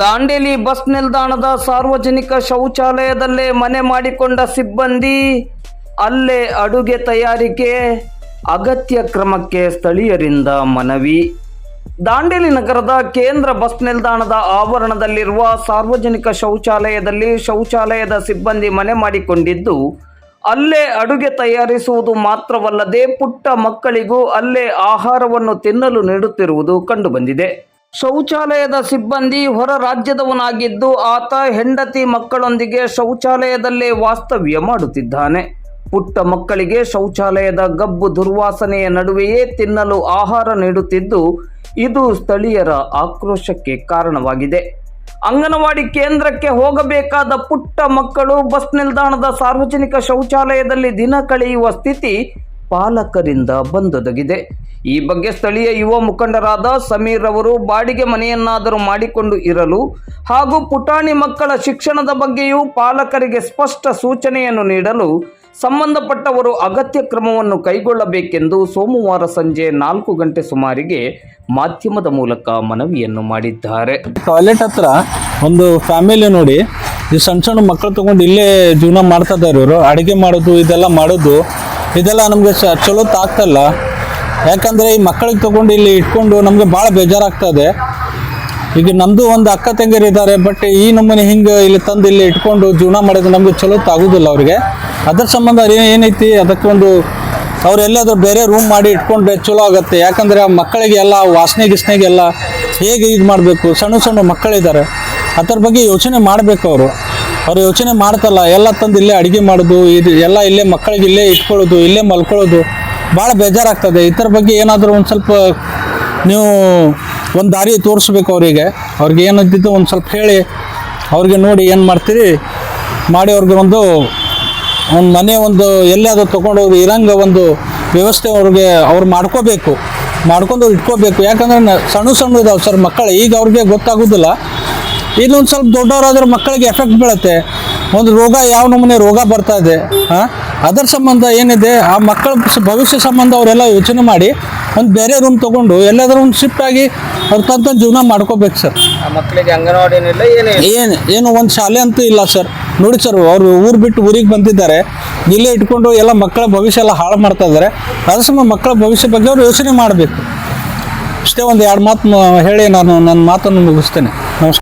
Dandeli bus ನಿಲ್ದಾಣದ ಸಾರ್ವಜನಿಕ ಶೌಚಾಲಯದಲ್ಲೇ ಮನೆ ಮಾಡಿಕೊಂಡ ಸಿಬ್ಬಂದಿ, ಅಲ್ಲೇ ಅಡುಗೆ ತಯಾರಿಕೆ, ಅಗತ್ಯ ಕ್ರಮಕ್ಕೆ ಸ್ಥಳೀಯರಿಂದ ಮನವಿ. ದಾಂಡೇಲಿ ನಗರದ ಕೇಂದ್ರ ಬಸ್ ನಿಲ್ದಾಣದ ಆವರಣದಲ್ಲಿರುವ ಸಾರ್ವಜನಿಕ ಶೌಚಾಲಯದಲ್ಲಿ ಶೌಚಾಲಯದ ಸಿಬ್ಬಂದಿ ಮನೆ ಮಾಡಿಕೊಂಡಿದ್ದು, ಅಲ್ಲೇ ಅಡುಗೆ ತಯಾರಿಸುವುದು ಮಾತ್ರವಲ್ಲದೆ ಪುಟ್ಟ ಮಕ್ಕಳಿಗೂ ಅಲ್ಲೇ ಆಹಾರವನ್ನು ತಿನ್ನಲು ನೀಡುತ್ತಿರುವುದು ಕಂಡುಬಂದಿದೆ. ಶೌಚಾಲಯದ ಸಿಬ್ಬಂದಿ ಹೊರ ರಾಜ್ಯದವನಾಗಿದ್ದು ಆತ ಹೆಂಡತಿ ಮಕ್ಕಳೊಂದಿಗೆ ಶೌಚಾಲಯದಲ್ಲೇ ವಾಸ್ತವ್ಯ ಮಾಡುತ್ತಿದ್ದಾನೆ. ಪುಟ್ಟ ಮಕ್ಕಳಿಗೆ ಶೌಚಾಲಯದ ಗಬ್ಬು ದುರ್ವಾಸನೆಯ ನಡುವೆಯೇ ತಿನ್ನಲು ಆಹಾರ ನೀಡುತ್ತಿದ್ದು, ಇದು ಸ್ಥಳೀಯರ ಆಕ್ರೋಶಕ್ಕೆ ಕಾರಣವಾಗಿದೆ. ಅಂಗನವಾಡಿ ಕೇಂದ್ರಕ್ಕೆ ಹೋಗಬೇಕಾದ ಪುಟ್ಟ ಮಕ್ಕಳು ಬಸ್ ನಿಲ್ದಾಣದ ಸಾರ್ವಜನಿಕ ಶೌಚಾಲಯದಲ್ಲಿ ದಿನ ಕಳೆಯುವ ಸ್ಥಿತಿ ಪಾಲಕರಿಂದ ಬಂದೊದಗಿದೆ. ಈ ಬಗ್ಗೆ ಸ್ಥಳೀಯ ಯುವ ಮುಖಂಡರಾದ ಸಮೀರ್ ಅವರು ಬಾಡಿಗೆ ಮನೆಯನ್ನಾದರೂ ಮಾಡಿಕೊಂಡು ಇರಲು ಹಾಗೂ ಪುಟಾಣಿ ಮಕ್ಕಳ ಶಿಕ್ಷಣದ ಬಗ್ಗೆಯೂ ಪಾಲಕರಿಗೆ ಸ್ಪಷ್ಟ ಸೂಚನೆಯನ್ನು ನೀಡಲು ಸಂಬಂಧಪಟ್ಟವರು ಅಗತ್ಯ ಕ್ರಮವನ್ನು ಕೈಗೊಳ್ಳಬೇಕೆಂದು ಸೋಮವಾರ ಸಂಜೆ ನಾಲ್ಕು ಗಂಟೆ ಸುಮಾರಿಗೆ ಮಾಧ್ಯಮದ ಮೂಲಕ ಮನವಿಯನ್ನು ಮಾಡಿದ್ದಾರೆ. ಟಾಯ್ಲೆಟ್ ಹತ್ರ ಒಂದು ಫ್ಯಾಮಿಲಿ ನೋಡಿ, ಈ ಸಣ್ಣ ಸಣ್ಣ ಮಕ್ಕಳು ತಗೊಂಡು ಇಲ್ಲೇ ಜೀವನ ಮಾಡ್ತಾ ಇದ್ದಾರೆ ಇವರು. ಅಡುಗೆ ಮಾಡೋದು, ಇದೆಲ್ಲ ಮಾಡೋದು, ಇದೆಲ್ಲ ನಮಗೆ ಚಲೋ ಆಗ್ತಲ್ಲ ಯಾಕಂದರೆ ಈ ಮಕ್ಕಳಿಗೆ ತಗೊಂಡು ಇಲ್ಲಿ ಇಟ್ಕೊಂಡು ನಮಗೆ ಭಾಳ ಬೇಜಾರಾಗ್ತದೆ. ಈಗ ನಮ್ಮದು ಒಂದು ಅಕ್ಕ ತಂಗಿರಿದ್ದಾರೆ ಬಟ್ ಈ ನಮ್ಮನೆ ಹಿಂಗೆ ಇಲ್ಲಿ ತಂದು ಇಲ್ಲಿ ಇಟ್ಕೊಂಡು ಜೀವನ ಮಾಡಿದ್ರೆ ನಮಗೆ ಚಲೋ ಆಗೋದಿಲ್ಲ ಅವ್ರಿಗೆ. ಅದ್ರ ಸಂಬಂಧ ಏನೈತಿ? ಅದಕ್ಕೆ ಒಂದು ಅವ್ರು ಎಲ್ಲಾದ್ರೂ ಬೇರೆ ರೂಮ್ ಮಾಡಿ ಇಟ್ಕೊಂಡ್ರೆ ಚಲೋ ಆಗುತ್ತೆ. ಯಾಕಂದರೆ ಆ ಮಕ್ಕಳಿಗೆ ಎಲ್ಲ, ವಾಸನೆ ಗಿಸ್ನೆಗೆಲ್ಲ ಹೇಗೆ ಇದು ಮಾಡಬೇಕು? ಸಣ್ಣ ಸಣ್ಣ ಮಕ್ಕಳಿದ್ದಾರೆ ಅದ್ರ ಬಗ್ಗೆ ಯೋಚನೆ ಮಾಡಬೇಕು ಅವರು. ಅವ್ರು ಯೋಚನೆ ಮಾಡ್ತಲ್ಲ ಎಲ್ಲ ತಂದು ಇಲ್ಲೇ ಅಡುಗೆ ಮಾಡೋದು, ಇದು ಎಲ್ಲ ಇಲ್ಲೇ ಮಕ್ಕಳಿಗೆ ಇಲ್ಲೇ ಇಟ್ಕೊಳ್ಳೋದು, ಇಲ್ಲೇ ಮಲ್ಕೊಳ್ಳೋದು. ಭಾಳ ಬೇಜಾರಾಗ್ತದೆ. ಇದ್ರ ಬಗ್ಗೆ ಏನಾದರೂ ಒಂದು ಸ್ವಲ್ಪ ನೀವು ಒಂದು ದಾರಿ ತೋರಿಸ್ಬೇಕು ಅವರಿಗೆ. ಅವ್ರಿಗೆ ಏನಂತಿದ್ದು ಒಂದು ಸ್ವಲ್ಪ ಹೇಳಿ, ಅವ್ರಿಗೆ ನೋಡಿ ಏನು ಮಾಡ್ತೀರಿ? ಮಾಡಿ ಅವ್ರಿಗೆ ಒಂದು ಒಂದು ಮನೆ ಒಂದು ಎಲ್ಲಿಯಾದರೂ ತೊಗೊಂಡು ಹೋಗಿ ಇರಂಗ ಒಂದು ವ್ಯವಸ್ಥೆ ಅವ್ರಿಗೆ ಅವ್ರು ಮಾಡ್ಕೋಬೇಕು. ಮಾಡ್ಕೊಂಡು ಇಟ್ಕೋಬೇಕು. ಯಾಕಂದ್ರೆ ಸಣ್ಣ ಸಣ್ಣ ಇದಾವೆ ಸರ್ ಮಕ್ಕಳು. ಈಗ ಅವ್ರಿಗೆ ಗೊತ್ತಾಗೋದಿಲ್ಲ. ಇನ್ನೊಂದು ಸ್ವಲ್ಪ ದೊಡ್ಡವರಾದ್ರೆ ಮಕ್ಕಳಿಗೆ ಎಫೆಕ್ಟ್ ಬೀಳುತ್ತೆ. ಒಂದು ರೋಗ, ಯಾವ ನಮೂನೆ ರೋಗ ಬರ್ತಾ ಇದೆ, ಹಾಂ? ಅದರ ಸಂಬಂಧ ಏನಿದೆ ಆ ಮಕ್ಕಳ ಭವಿಷ್ಯ ಸಂಬಂಧ ಅವರೆಲ್ಲ ಯೋಚನೆ ಮಾಡಿ ಒಂದು ಬೇರೆ ರೂಮ್ ತಗೊಂಡು ಎಲ್ಲಾದ್ರೂ ಒಂದು ಶಿಫ್ಟ್ ಆಗಿ ಅವ್ರ ತಂತ ಜೀವನ ಮಾಡ್ಕೋಬೇಕು ಸರ್ ಮಕ್ಕಳಿಗೆ ಅಂಗನವಾಡಿ ಏನಿಲ್ಲ ಏನೇ ಏನು ಏನು ಒಂದು ಶಾಲೆ ಅಂತೂ ಇಲ್ಲ ಸರ್ ನೋಡಿ ಸರ್ ಅವರು ಊರು ಬಿಟ್ಟು ಊರಿಗೆ ಬಂದಿದ್ದಾರೆ. ಇಲ್ಲೇ ಇಟ್ಕೊಂಡು ಎಲ್ಲ ಮಕ್ಕಳ ಭವಿಷ್ಯ ಎಲ್ಲ ಹಾಳು ಮಾಡ್ತಾ ಇದ್ದಾರೆ. ಅದ್ರ ಸಂಬಂಧ ಮಕ್ಕಳ ಭವಿಷ್ಯ ಬಗ್ಗೆ ಅವರು ಯೋಚನೆ ಮಾಡಬೇಕು. ಇಷ್ಟೇ ಒಂದು ಎರಡು ಮಾತು ಹೇಳಿ ನಾನು ನನ್ನ ಮಾತನ್ನು ಮುಗಿಸ್ತೇನೆ. ನಮಸ್ಕಾರ.